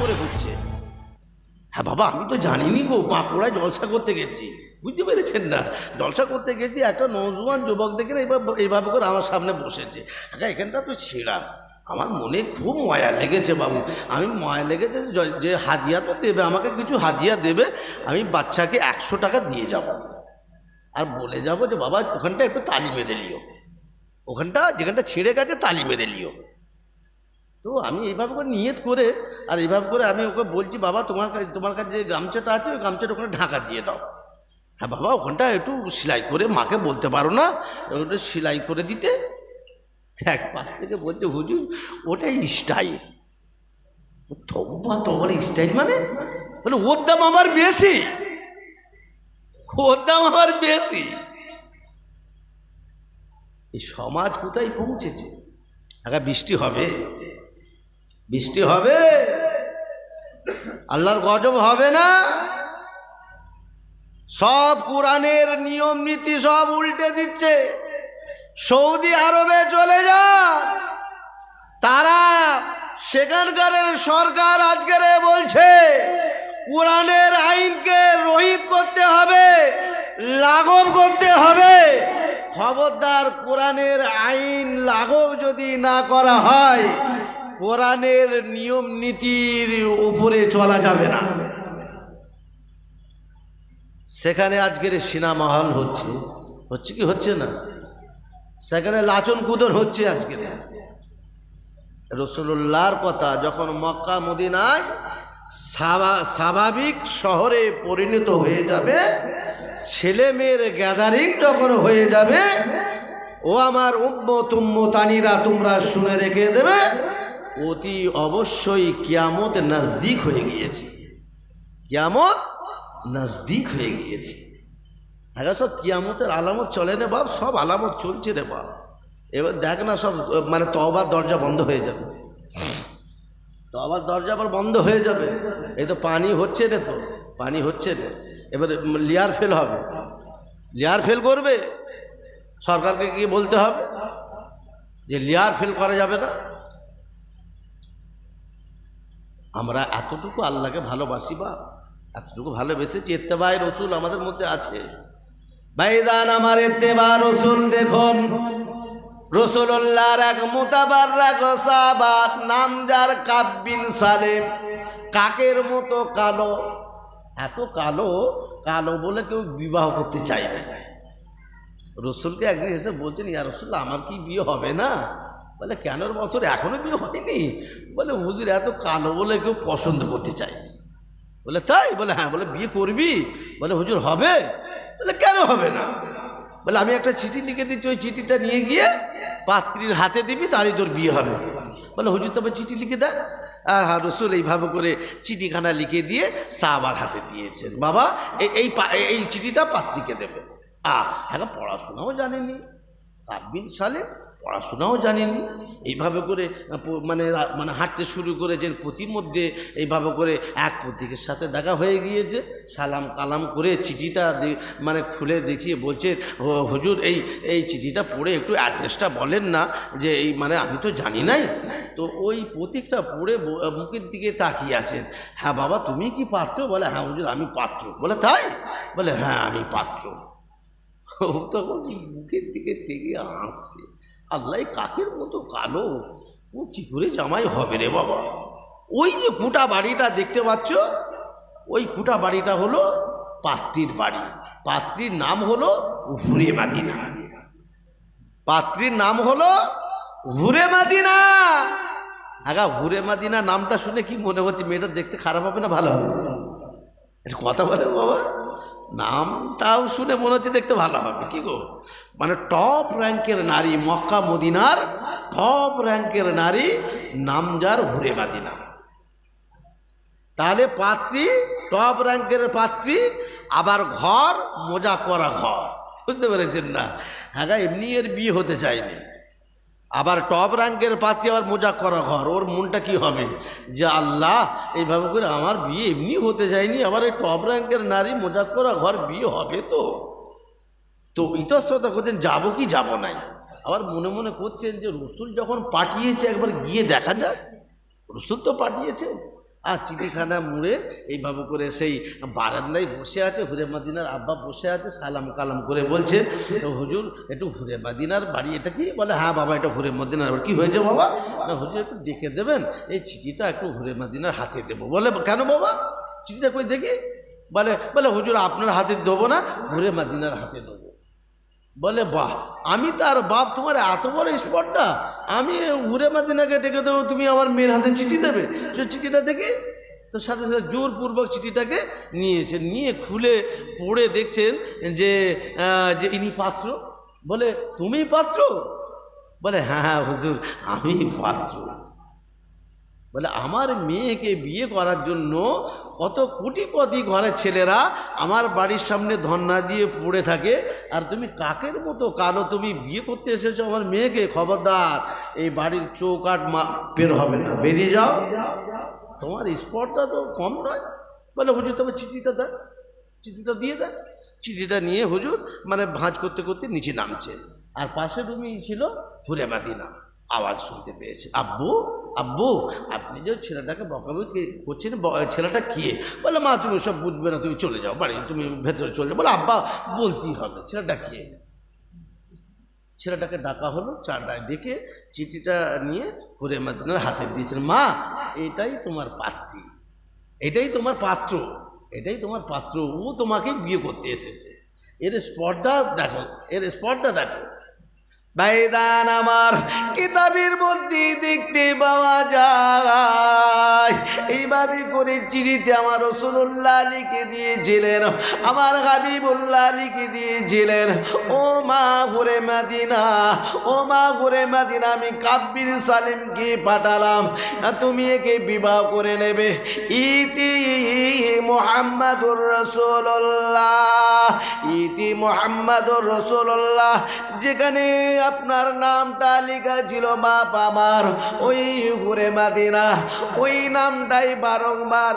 করে হচ্ছে। হ্যাঁ বাবা, আমি তো জানিনি গো, বাঁকুড়ায় জলসা করতে গেছি। বুঝতে পেরেছেন না? জলসা করতে গেছি, একটা নজওয়ান যুবক দেখে এইভাবে করে আমার সামনে বসেছে। হ্যাঁ এখানটা তো ছেঁড়া। আমার মনে খুব ময়া লেগেছে বাবু। আমি ময়া লেগেছে যে- যে হাদিয়া তো দেবে, আমাকে কিছু হাদিয়া দেবে, আমি বাচ্চাকে একশো টাকা দিয়ে যাব। আর বলে যাব যে, বাবা, ওখানটা একটু তালি মেরে লিও। ওখানটা যেখানটা ছেড়ে গেছে, তালি মেরে লিও। তো আমি এইভাবে করে নিয়ত করে, আর এইভাবে করে আমি ওকে বলছি, বাবা, তোমার কাছে তোমার কাছে যে গামছাটা আছে, ওই গামছাটা ওখানে ঢাকা দিয়ে দাও। হ্যাঁ বাবা, ওখানটা একটু সেলাই করে মাকে বলতে পারো না, ওটা সেলাই করে দিতে। এক পাশ থেকে বলছে, হুজুর ওটাই স্টাইল। তবা তোমার স্টাইল মানে? বলে, ওর দাম আমার বেশি। ওর দাম আমার বেশি। এই সমাজ কোথায় পৌঁছেছে? আগে বৃষ্টি হবে। বৃষ্টি হবে। আল্লাহর গজব হবে না। সব কোরআনের নিয়ম নীতি সব উল্টে দিচ্ছে। সৌদি আরবে চলে যান। তারা সেখানকার সরকার আজকের বলছে, কোরআনের আইনকে রহিত করতে হবে, লাঘব করতে হবে। খবরদার কোরআনের আইন লাঘব যদি না করা হয় কোরআনের নিয়ম নীতির উপরে চলা যাবে না। সেখানে আজকের সিনেমা হল হচ্ছে হচ্ছে কি হচ্ছে না? সেখানে লাচন কুদন হচ্ছে আজকে। রসুল্লাহর কথা যখন মক্কা, মদিনায় স্বাভা- স্বাভাবিক শহরে পরিণত হয়ে যাবে ছেলে মেয়ের গ্যাদারিং যখন হয়ে যাবে, ও আমার উম্ম তুম্ম তানিরা তোমরা শুনে রেখে দেবে অতি অবশ্যই কিয়ামত নজদিক হয়ে গিয়েছে। কিয়ামত নজদিক হয়ে গিয়েছে। আগে সব কিয়ামতের আলামত চলে রে বাপ, সব আলামত চলছে রে বাপ। এবার দেখ না সব মানে তবার দরজা বন্ধ হয়ে যাবে। তবার দরজা আবার বন্ধ হয়ে যাবে। এই তো পানি হচ্ছে রে তো, পানি হচ্ছে রে। এবার লেয়ার ফেল হবে। লেয়ার ফেল করবে? সরকারকে কি বলতে হবে যে লেয়ার ফেল করা যাবে না। আমরা এতটুকু আল্লাহকে ভালোবাসি বা এতটুকু ভালোবেসেছি এত্তেবাই রসুল আমাদের মধ্যে আছে। ভাইদান আমার এত্তেবা রসুল, দেখুন। রসুল্লাহর এক মোতাবার রাখ সাহাবার নাম যার কাব্বিন সালেম। কাকের মতো কালো। এত কালো কালো বলে কেউ বিবাহ করতে চায় না। রসুলকে একদিন এসে বলছেন, ইয়া রসুল্লাহ, আমার কি বিয়ে হবে না? বলে কেনর বছর এখনও বিয়ে হয়নি? বলে, হুজুর, এত কালো বলে কেউ পছন্দ করতে চায় বলে, তাই? বলে হ্যাঁ। বলে, বিয়ে করবি? বলে, হুজুর, হবে। বলে, কেন হবে না? বলে, আমি একটা চিঠি লিখে দিচ্ছি, ওই চিঠিটা নিয়ে গিয়ে পাত্রীর হাতে দিবি, তারই তোর বিয়ে হবে। বলে, হুজুর, তবে চিঠি লিখে দেন হ্যাঁ হ্যাঁ রসুল এইভাবে করে চিঠিখানা লিখে দিয়ে সাহাবার হাতে দিয়েছেন। বাবা এই এই চিঠিটা পাত্রীকে দেবে। আ হ্যাঁ পড়াশোনাও জানেনি। কাব্বিন সালে পড়াশোনাও জানেনি, এইভাবে করে মানে মানে হাঁটতে শুরু করেছেন, প্রতির মধ্যে এইভাবে করে এক প্রতীকের সাথে দেখা হয়ে গিয়েছে, সালাম কালাম করে চিঠিটা মানে খুলে দেখিয়ে বলছে হুজুর, এই এই চিঠিটা পড়ে একটু অ্যাড্রেসটা বলেন না, যে এই মানে আমি তো জানি নাই। তো ওই প্রতীকটা পড়ে মুখের দিকে তাকিয়ে আছেন। হ্যাঁ বাবা, তুমি কি পাত্র? বলে হ্যাঁ হুজুর, আমি পাত্র। বলে, তাই? বলে হ্যাঁ আমি পাত্র। ও তখন মুখের দিকে থেকে আসছে আল্লাহ কাকের মতো কালো ও কি করে জামাই হবে রে বাবা। ওই যে কুটা বাড়িটা দেখতে পাচ্ছ, ওই কুটা বাড়িটা হলো পাত্রীর বাড়ি। পাত্রীর নাম হলো হুরে মাদিনা। পাত্রীর নাম হলো হুরে মাদিনা। আগা, হুরে মাদিনা নামটা শুনে কি মনে হচ্ছে? মেয়েটা দেখতে খারাপ হবে না ভালো হবে? এটা কথা বলে বাবা। নামটাও শুনে মনে হচ্ছে দেখতে ভালো হবে। কি গো? মানে টপ র্যাঙ্কের নারী মক্কা, মদিনার টপ র্যাঙ্কের নারী নামজার ঘুরে মাদিনা তাহলে পাত্রী টপ র্যাঙ্কের পাত্রী, আবার ঘর, মজা করা ঘর। বুঝতে পেরেছেন না? হ্যাঁ এমনি এর বিয়ে হতে চায়নি। আবার টপ র্যাঙ্কের পাতি আবার মোজা করা ঘর, ওর মনটা কি হবে? যে আল্লাহ, এইভাবে করে আমার বিয়ে এমনি হতে যায়নি, আবার এই টপ র্যাঙ্কের নারী মোজা করা ঘর বিয়ে হবে তো? তো ইতস্ততা করছেন, যাব কি যাব নাই? আবার মনে মনে করছেন যে রসুল যখন পাঠিয়েছে, একবার গিয়ে দেখা যাক। রসুল তো পাঠিয়েছে। আর চিঠিখানা মুড়ে এইভাবে করে সেই বারান্দায় বসে আছে, হুরে মাদিনার আব্বা বসে আছে, সালাম কালাম করে বলছে হুজুর, একটু হুরে মাদিনার বাড়ি, এটা কি? বলে হ্যাঁ বাবা, এটা হুরে মাদিনার বাড়ি। কী হয়েছে বাবা? না হুজুর, একটু ডেকে দেবেন, এই চিঠিটা একটু হুরে মাদিনার হাতে দেবো। বলে, কেন বাবা? চিঠিটা কই দেখি? বলে বলে হুজুর, আপনার হাতে দেবো না, হুরে মাদিনার হাতে দেবো। বলে, বাহ, আমি তার বাপ, তোমার এত বড় স্পটটা। আমি উড়ে মাদিনাকে ডেকে দেবো, তুমি আমার মেয়ের হাতে চিঠি দেবে। সে চিঠিটা দেখি তো সাথে সাথে জোরপূর্বক চিঠিটাকে নিয়েছে, নিয়ে খুলে পড়ে দেখছেন যে যে ইনি পাত্র। বলে, তুমি পাত্র? বলে হ্যাঁ হ্যাঁ হুজুর, আমি পাত্র। বলে, আমার মেয়েকে বিয়ে করার জন্য কত কোটিপতি ঘরের ছেলেরা আমার বাড়ির সামনে ধর্না দিয়ে পড়ে থাকে। আর তুমি কাকের মতো কালো তুমি বিয়ে করতে এসেছ আমার মেয়েকে? খবরদার, এই বাড়ির চৌকাট মা, বের হবে না। বেরিয়ে যাও। তোমার স্পটটা তো কম নয়। বলে, হুজুর, তবে চিঠিটা দেয় চিঠিটা দিয়ে দেয় চিঠিটা নিয়ে হুজুর মানে ভাঁজ করতে করতে নিচে নামছে। আর পাশে রুমই ছিল ফুরে মাদিনা। আওয়াজ শুনতে পেয়েছে। আব্বু আব্বু, আপনি যে ছেলেটাকে বকাবকি করছেন ছেলেটা কে? বলে, মা, তুমি সব বুঝবে না, তুমি চলে যাও, বাড়ি, তুমি ভেতরে চলে যাও। বলে, আব্বা, বলতেই হবে, ছেলেটা কে? ছেলেটাকে ডাকা হলো, চারটায় ডেকে চিঠিটা নিয়ে হুরে মাদিনার হাতে দিয়েছেন। মা, এটাই তোমার পাত্রী, এটাই তোমার পাত্র, এটাই তোমার পাত্র, ও তোমাকে বিয়ে করতে এসেছে। এর স্পটটা দেখো, এর স্পটটা দেখো বাইদান আমার কিতাবের মধ্যে দেখতে পাওয়া যায়। এইভাবে করে চিঠিতে আমার রসুল্লাহ লিখে দিয়েছিলেন, আমার হাবিবুল্লাহ লিখে দিয়েছিলেন, ও মা ঘুরে মাদিনা, ও মা ঘুরে মাদিনা, আমি কাব্বির সালিমকে পাঠালাম, তুমি একে বিবাহ করে নেবে। ইতি মোহাম্মদুর রসুল্লাহ ইতি মোহাম্মদুর রসুল্লাহ যেখানে আপনার নামটা লেখা ছিল বাপ আমার। ওই ঘুরে মাদিনা, ওই নামটাই বারংবার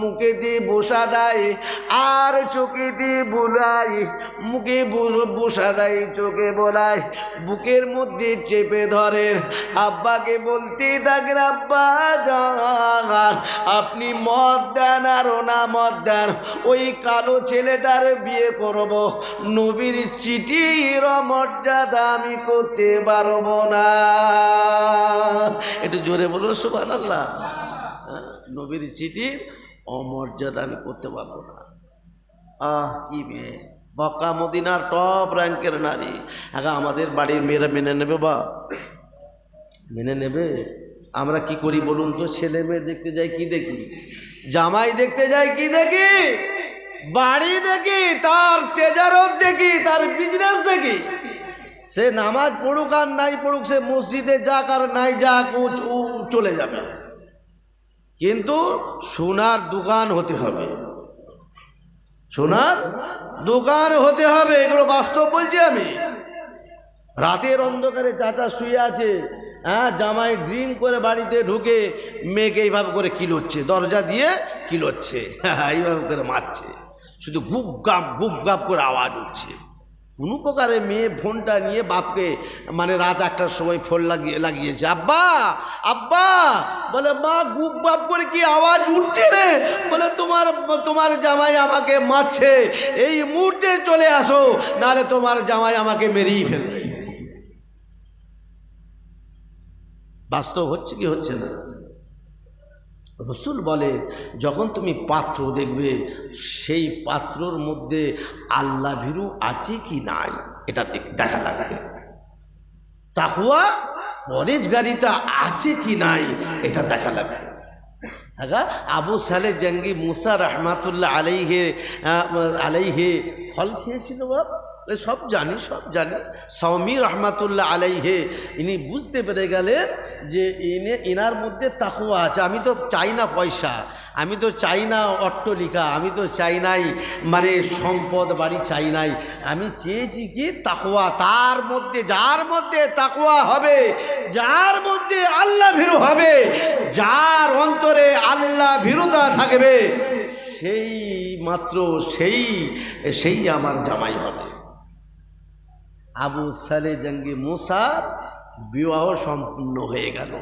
মুখে দিয়ে বসা দেয়, আর চোখে দিয়ে বুলাই, মুখে বসা দেয়, চোখে বলায় বুকের মধ্যে চেপে ধরেন আব্বাকে বলতে থাকেন, আব্বা যান আপনি মদ দেন আর ওনা মদ দেন, ওই কালো ছেলেটার বিয়ে করব। নবীর চিঠির মর্যাদা আমি করতে পারব না। একটু জোরে বলুন সুবান আল্লাহ নবীর চিঠির অমর্যাদা আমি করতে পারব না। আহ, কি মেয়ে। বক্কা মদিনার টপ র্যাঙ্কের নারী। আগে আমাদের বাড়ির মেয়েরা মেনে নেবে বা? মেনে নেবে? আমরা কি করি বলুন তো? ছেলে মেয়ে দেখতে যাই কি দেখি? জামাই দেখতে যাই কি দেখি? বাড়ি দেখি, তার তেজারত দেখি, তার বিজনেস দেখি। সে নামাজ পড়ুক আর নাই পড়ুক, সে মসজিদে যাক আর নাই যাক, ও চলে যাবে। কিন্তু সোনার দোকান হতে হবে। সোনার দোকান হতে হবে, এগুলো বাস্তব বলছি আমি। রাতের অন্ধকারে চাচা শুয়ে আছে হ্যাঁ জামাই ড্রিঙ্ক করে বাড়িতে ঢুকে মেয়েকে এইভাবে করে কিলোচ্ছে, দরজা দিয়ে কিলোচ্ছে এইভাবে করে মারছে। শুধু গুপ গাপ গুপ গাপ করে আওয়াজ উঠছে। কোনো প্রকারে মেয়ে ফোনটা নিয়ে বাপকে মানে রাত একটার সময় ফোন লাগিয়ে, লাগিয়েছে। আব্বা আব্বা, বলে, মা, গুপ বাপ করে কি আওয়াজ উঠছে রে? বলে, তোমার তোমার জামাই আমাকে মারছে। এই মুহূর্তে চলে আসো, নাহলে তোমার জামাই আমাকে মেরেই ফেলবে। বাস্তব হচ্ছে কি হচ্ছে না? রসুল বলে যখন তুমি পাত্র দেখবে, সেই পাত্রর মধ্যে আল্লাহ ভীরু আছে কি নাই? এটা দেখা লাগবে। তাকুয়া পরেশগারিতা আছে কি নাই, এটা দেখা লাগবে। আগা, আবু সালে জঙ্গি মুসা রহমাতুল্লাহ আলাইহে আলাইহে ফল খেয়েছিল এ সব জানি সব জানি। সৌমি রহমাতুল্লাহ আলাইহে, ইনি বুঝতে পেরে গেলেন যে ইনে এনার মধ্যে তাকুয়া আছে। আমি তো চাই না পয়সা, আমি তো চাই না অট্টলিকা, আমি তো চাই নাই মানে সম্পদ বাড়ি চাই নাই। আমি চেয়েছি কি তাকুয়া, তার মধ্যে, যার মধ্যে তাকুয়া হবে, যার মধ্যে আল্লাহ ভীরু হবে, যার অন্তরে আল্লাহ ভীরুতা থাকবে, সেই মাত্র সেই সেই আমার জামাই হবে। আবু সালে জঙ্গি মুসার বিবাহ সম্পূর্ণ হয়ে গেল।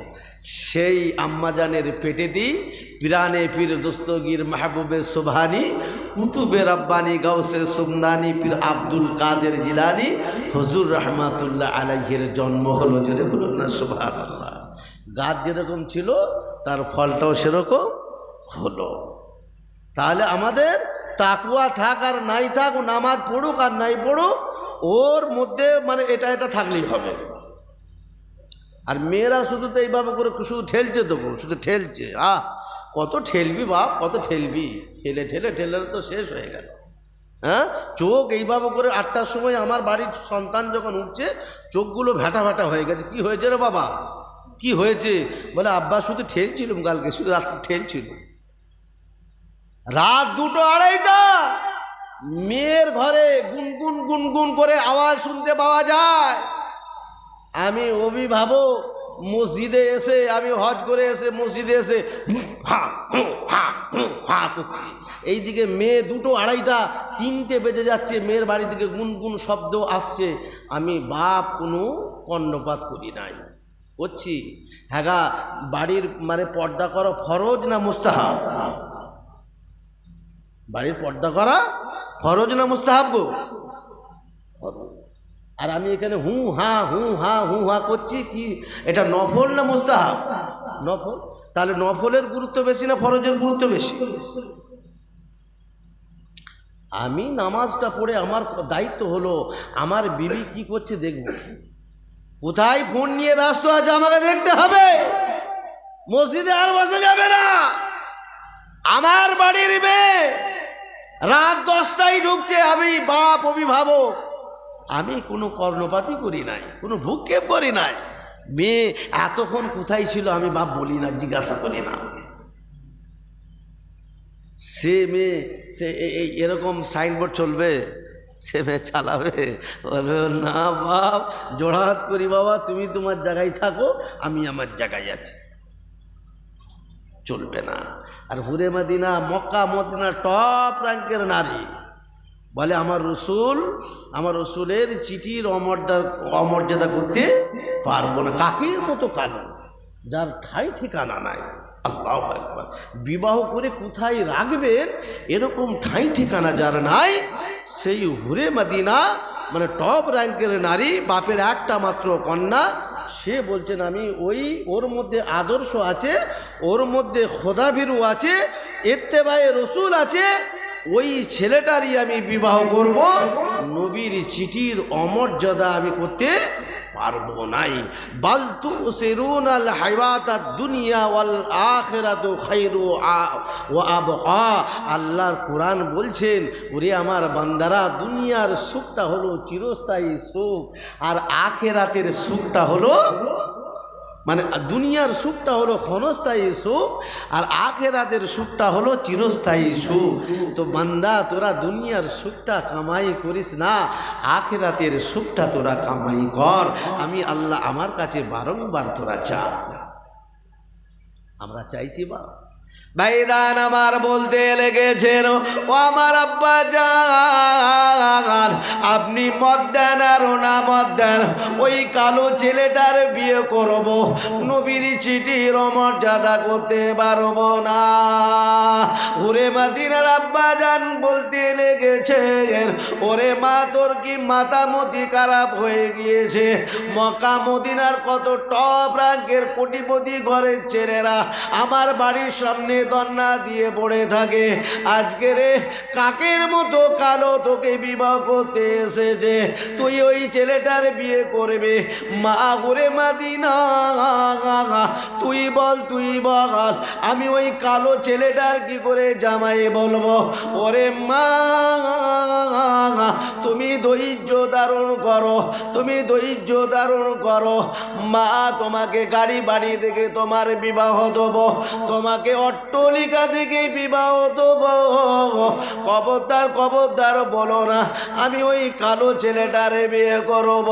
সেই আম্মাজানের পেটেতেই পিরানে পীর দোস্তগীর মাহবুবে সোভানি কুতুবে রাব্বানি, গাউসে সুমদানি পীর আব্দুল কাদের জিলানি, হজুর রহমাতুল্লাহ আলাইহের জন্ম হলো জোরে বলুন না আল্লাহ গাছ যেরকম ছিল, তার ফলটাও সেরকম হলো। তাহলে আমাদের তাকুয়া থাক আর নাই থাক, নামাজ পড়ুক আর নাই পড়ুক ওর মধ্যে মানে এটা এটা থাকলেই হবে। আর মেয়েরা শুধু তো এইভাবে করে শুধু ঠেলছে তো শুধু ঠেলছে। আহ, কত ঠেলবি বাপ, কত ঠেলবি? ঠেলে ঠেলে ঠেলে তো শেষ হয়ে গেল। হ্যাঁ? চোখ এইভাবে করে আটটার সময় আমার বাড়ির সন্তান যখন উঠছে, চোখগুলো ভ্যাটা ভ্যাটা হয়ে গেছে। কি হয়েছে রে বাবা? কি হয়েছে? বলে, আব্বা, শুধু ঠেলছিলুম কালকে, শুধু রাত্রে ঠেলছিল রাত দুটো আড়াইটা! মেয়ের ঘরে গুনগুন গুনগুন করে আওয়াজ শুনতে পাওয়া যায়। আমি অভিভাবক মসজিদে এসে আমি হজ করে এসে মসজিদে এসে হা হুঁ, হা করছি। এইদিকে মেয়ে দুটো আড়াইটা তিনটে বেজে যাচ্ছে মেয়ের বাড়ি থেকে গুনগুন শব্দ আসছে। আমি বাপ কোনো কর্ণপাত করি নাই। করছি। হ্যাঁ বাড়ির মানে পর্দা করা ফরজ না মুস্তাহাব? বাড়ির পর্দা করা ফরজ না মুস্তাহাব আর আমি এখানে হু, হা হু হা হু, হা করছি, কি? এটা নফল না মুস্তাহাব? নফল? তাহলে নফলের গুরুত্ব বেশি না ফরজের গুরুত্ব বেশি? আমি নামাজটা পড়ে আমার দায়িত্ব হলো, আমার বিবি কি করছে দেখব। কোথায় ফোন নিয়ে ব্যস্ত আছে আমাকে দেখতে হবে? মসজিদে আর বসে যাবে না। আমার বাড়ির মেয়ে রাত দশটায় ঢুকছে, আমি বাপ অভিভাবক। আমি কোনো কর্ণপাতই করি নাই, কোনো ভূক্ষেপ করি নাই। মেয়ে, এতক্ষণ কোথায় ছিল আমি বাপ বলি না, জিজ্ঞাসা করি না। সে মেয়ে, সে এই এরকম সাইনবোর্ড চলবে, সে মেয়ে চালাবে, বলবে, না বাপ, জোড়াহাত করি বাবা, তুমি তোমার জায়গায় থাকো, আমি আমার জায়গায় আছি। চলবে না। আর হুরে মদিনা, মক্কা মদিনা টপ র্যাঙ্কের নারী। বলে, আমার রসুল, আমার রসুলের চিঠির অমর্যাদা অমর্যাদা করতে পারব না। কাকের মতো কালো যার ঠাই ঠিকানা নাই। আল্লাহ একবার বিবাহ করে কোথায় রাখবেন? এরকম ঠাই ঠিকানা যার নাই, সেই হুরে মদিনা মানে টপ র্যাঙ্কের নারী, বাপের একটা মাত্র কন্যা সে বলছেন, আমি ওই, ওর মধ্যে আদর্শ আছে, ওর মধ্যে খোদাভিরু আছে, এত্তেবায়ে রসুল আছে, ওই ছেলেটারই আমি বিবাহ করব, নবীর চিঠির অমর্যাদা আমি করতে পারব নাই। বালতু সেরুন আল হাইওয়াত দুনিয়া ওয়াল আখেরাত খাইরু ও আবকা। আল্লাহর কোরআন বলছেন, ওরে আমার বান্দারা, দুনিয়ার সুখটা হলো চিরস্থায়ী সুখ আর আখেরাতের সুখটা হলো মানে দুনিয়ার সুখটা হলো ক্ষণস্থায়ী সুখ আর আখেরাতের সুখটা হলো চিরস্থায়ী সুখ। তো বান্দা, তোরা দুনিয়ার সুখটা কামাই করিস না, আখেরাতের সুখটা তোরা কামাই কর। আমি আল্লাহ আমার কাছে বারংবার তোরা চা আমরা চাইছি বা ভাইদান আমার বলতে লেগেছেন, ও আমার আব্বা যান আপনি মদ দেন আর না মদ দেন, ওই কালো ছেলেটার বিয়ে করব, নবীর চিঠির মর্যাদা করতে পারব না। ওরে মাদিনার আব্বা যান বলতে লেগেছেন, ওরে মা, তোর কি মাতামতি খারাপ হয়ে গিয়েছে? মক্কা মদিনার কত টপ রাঙ্কের কোটিপতি ঘরের ছেলেরা, আমার বাড়ির সামনে দন্না দিয়ে পড়ে থাকে। আজকে রে কাকের মতো কালো তোকে বিবাহ করতে এসেছে। তুই ওই ছেলেটার বিয়ে করবে। মা ঘুরে মাদিনা, তুই বল তুই বল। আমি ওই কালো ছেলেটার কি করে জামাই বলব? ওরে মা, তুমি ধৈর্য ধারণ করো, তুমি ধৈর্য ধারণ করো। মা, তোমাকে গাড়ি বাড়ি থেকে তোমার বিবাহ দেবো। তোমাকে অট্টলিকা থেকে বিবাহ দেব। কবরদার কবরদার বলো না, আমি ওই কালো ছেলেটারে বিয়ে করব।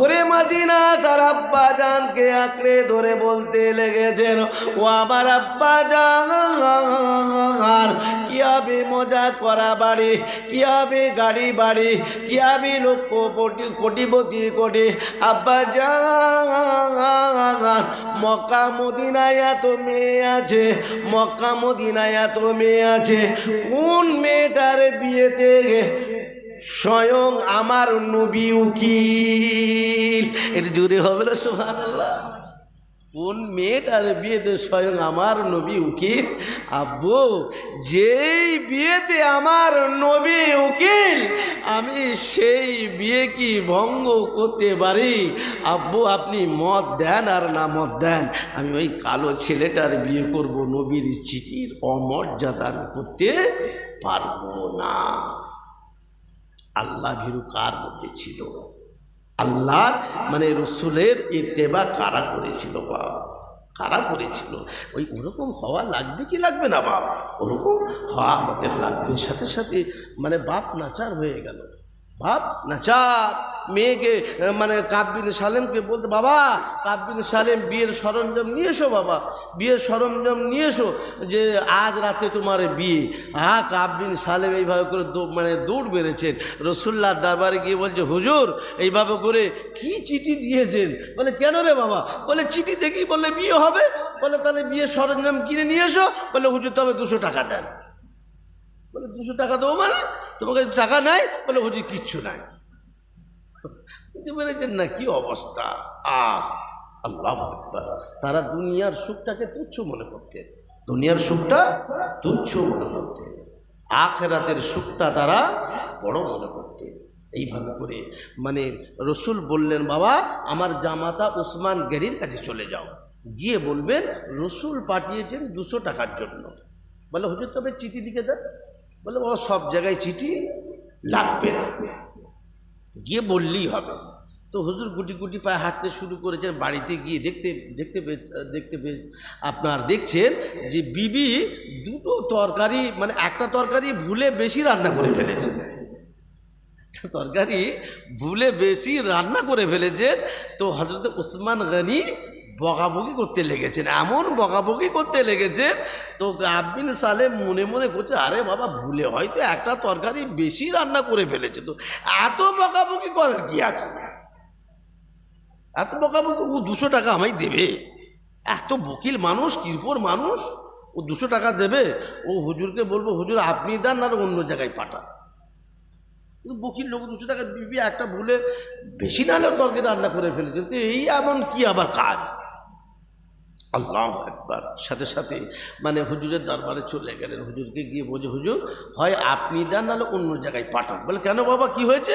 ওরে মাদিনা, তার আব্বা জানকে আঁকড়ে ধরে বলতে লেগেছেন, ও আমার আব্বা জান কি হবে মজা করা বাড়ি কি হবে গাড়ি বাড়ি কি হবে লক্ষ কোটি, কোটিপতি কোটি। আব্বা জান, মক্কা মদিনায় এত মেয়ে আছে মক্কা মদিনায় এত মেয়ে আছে, কোন মেয়েটার বিয়েতে স্বয়ং আমার নবী উকিল? এটা জুড়ে হবে না সোহান কোন মেয়েটার বিয়েতে স্বয়ং আমার নবী উকিল? আব্বু, যেই বিয়েতে আমার নবী উকিল, আমি সেই বিয়ে কি ভঙ্গ করতে পারি? আব্বু, আপনি মত দেন আর না মত দেন? আমি ওই কালো ছেলেটার বিয়ে করব, নবীর চিঠির অমর্যাদা করতে পারব না। আল্লাহ ভীরু কার মধ্যে ছিল? আল্লাহর মানে রসুলের এতেবা কারা করেছিল বাবা কারা করেছিল? ওই ওরকম হওয়া লাগবে কি লাগবে না বাপ? ওরকম হওয়া আমাদের লাগবে সাথে সাথে মানে বাপ নাচার হয়ে গেল। বাপ নাচার মেয়েকে মানে কাব্বিন সালেমকে বলতে, বাবা কাব্বিন সালেম বিয়ের সরঞ্জাম নিয়ে এসো, বাবা। বিয়ের সরঞ্জাম নিয়ে এসো যে আজ রাতে তোমার বিয়ে। হ্যাঁ কাব্বিন সালেম এইভাবে করে মানে দৌড় বেড়েছেন রসুল্লার দরবারে গিয়ে বলছে, হুজুর, এইভাবে করে কি চিঠি দিয়েছেন? বলে, কেন রে বাবা? বলে, চিঠি দেখি বললে বিয়ে হবে। বলে, তাহলে বিয়ের সরঞ্জাম কিনে নিয়ে এসো। বলে, হুজুর, তবে দুশো টাকা দেন। বলে, দুশো টাকা দেবো মানে? তোমার কাছে টাকা নাই, বলে হুজুর কিচ্ছু নাই। বুঝতে পেরেছেন না, কি অবস্থা? আহ, আল্লাহ তারা দুনিয়ার সুখটাকে তুচ্ছ মনে করতেন। দুনিয়ার সুখটা তুচ্ছ মনে করতেন। আখেরাতের সুখটা তারা বড় মনে করতেন। এইভাবে করে মানে রসুল বললেন, বাবা, আমার জামাতা উসমান গেরির কাছে চলে যাও। গিয়ে বলবেন, রসুল পাঠিয়েছেন দুশো টাকার জন্য। বলে, হুজুর, তবে চিঠি লিখে দেন। বলে ও সব জায়গায় চিঠি লাগবে না। গিয়ে বললেই হবে। তো হুজুর গুটি গুটি পায়ে হাঁটতে শুরু করেছেন, বাড়িতে গিয়ে দেখতে দেখতে পেয়ে দেখতে পেয়ে আপনার দেখছেন যে বিবি দুটো তরকারি মানে একটা তরকারি ভুলে বেশি রান্না করে ফেলেছে তরকারি ভুলে বেশি রান্না করে ফেলেছেন। তো হজরত উসমান গনি বকাবকি করতে লেগেছেন, এমন বকাবকি করতে লেগেছেন, তো আব্বিন সালেম মনে মনে করছে, আরে বাবা, ভুলে হয়তো একটা তরকারি বেশি রান্না করে ফেলেছে তো, এত বকাবকি করার কি আছে? এত বকাবকি, ও দুশো টাকা আমায় দেবে? এত বকিল মানুষ কিরপর মানুষ? ও দুশো টাকা দেবে? ও হুজুরকে বলব, হুজুর, আপনি দেন আর অন্য জায়গায় পাঠান। কিন্তু বকির লোক দুশো টাকা দিবি, একটা ভুলে বেশি না হলেও তরকারি রান্না করে ফেলেছে, তো এই এমন কি আবার কাজ? আল্লাহ একবার সাথে সাথে মানে হুজুরের দরবারে চলে গেলেন। হুজুরকে গিয়ে বোঝে হুজুর, হয় আপনি দেন, নাহলে অন্য জায়গায় পাঠান। বলে, কেন বাবা, কি হয়েছে?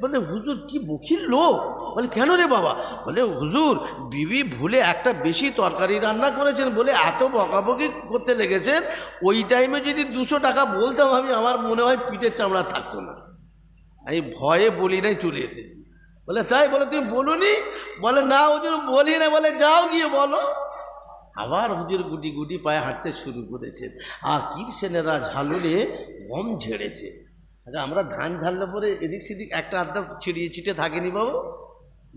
বলে, হুজুর, কি বকির লোক? বলে, কেন রে বাবা? বলে, হুজুর, বিবি ভুলে একটা বেশি তরকারি রান্না করেছেন বলে এত বকাবকি করতে লেগেছেন। ওই টাইমে যদি দুশো টাকা বলতাম, আমি আমার মনে হয় পিঠের চামড়া থাকতো না। আমি ভয়ে বলি নাই, চলে এসেছি। বলে, তাই? বলে, তুমি বলুনি? বলে, না হুজুর, বলি না বলে, যাও গিয়ে বলো। আবার হুজুর গুটি গুটি পায়ে হাঁটতে শুরু করেছেন আর কীর্সেনেরা ঝালুলে গম ঝেড়েছে। আচ্ছা আমরা ধান ঝাড়লে পরে এদিক সেদিক একটা আধটা ছিড়িয়ে ছিটে থাকেনি বাবু?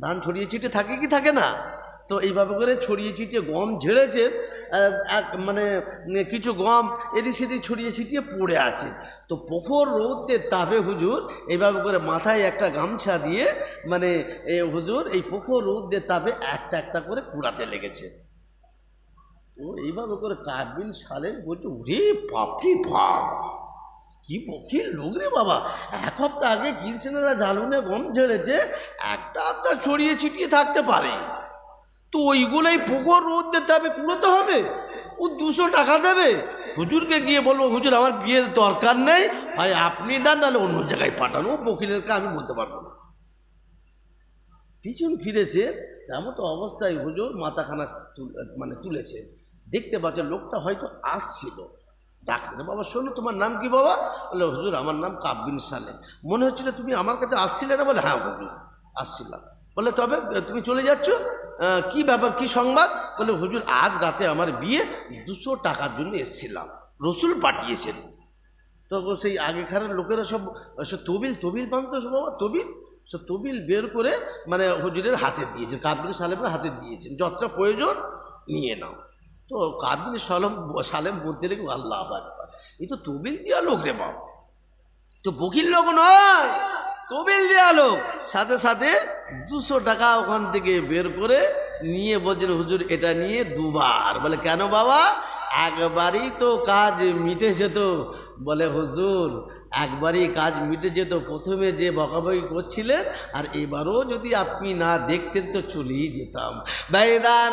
ধান ছড়িয়ে ছিটে থাকে কি থাকে না? তো এইভাবে করে ছড়িয়ে ছিটিয়ে গম ঝেড়েছে এক মানে কিছু গম এদিক সেদিক ছড়িয়ে ছিটিয়ে পড়ে আছে। তো পোখর রোদে তাপে হুজুর এইভাবে করে মাথায় একটা গামছা দিয়ে মানে হুজুর এই পোখর রোদে তাপে একটা একটা করে কুড়াতে লেগেছে। তো এইভাবে করে কাবিল সালে বলছে, ওরে বাপরি বাপ, কি বকিল লোক রে বাবা। এক হপ্তাহ আগে কৃষ্ণেরা ঝালুনে গম ঝেড়েছে, একটা আধটা ছড়িয়ে ছিটিয়ে থাকতে পারে। তো ওইগুলোই পুকুর রোদ দিতে হবে কুড়োতে হবে? ও দুশো টাকা দেবে? হুজুরকে গিয়ে বলব, হুজুর, আমার বিয়ের দরকার নেই। হয় আপনি দেন, নাহলে অন্য জায়গায় পাঠানো। ও বকিলেরকে আমি বলতে পারব না। পিছন ফিরেছে, এমন তো অবস্থায় হুজুর মাথাখানা মানে তুলেছে। দেখতে পাচ্ছে, লোকটা হয়তো আসছিল। ডাকলে বাবা, শোনো, তোমার নাম কি বাবা? বলে, হুজুর, আমার নাম কাব্বিন সালেম। মনে হচ্ছিল, তুমি আমার কাছে আসছিলে না? বলে হ্যাঁ হুজুর, আসছিলাম। বলে, তবে, তুমি চলে যাচ্ছ? কি ব্যাপার, কি সংবাদ? বলে, হুজুর, আজ রাতে আমার বিয়ে দুশো টাকার জন্য এসেছিলাম। রসুল পাঠিয়েছেন। তখন সেই আগেকার লোকেরা সব সে তবিল তবিল বানতো বাবা, তবিল। সে তবিল বের করে মানে হুজুরের হাতে দিয়েছেন কাবিল সালেমের হাতে দিয়েছেন। যতটা প্রয়োজন, নিয়ে নাও। তো কাবিল সালাম সালেম বলতে লেগে আল্লাহ আকবার এই তো তবিল দেওয়া লোক রে বাবা তো বকির লোক নয়, তবিল দেওয়া লোক। সাথে সাথে দুশো টাকা ওখান থেকে বের করে নিয়ে বলছেন, হুজুর, এটা নিয়ে দুবার। বলে, কেন বাবা? একবারই তো কাজ মিটে যেত বলে, হুজুর, একবারই কাজ মিটে যেত প্রথমে যে বকাবকি করছিলেন, আর এবারও যদি আপনি না দেখতেন তো চলেই যেতাম। বাইদানা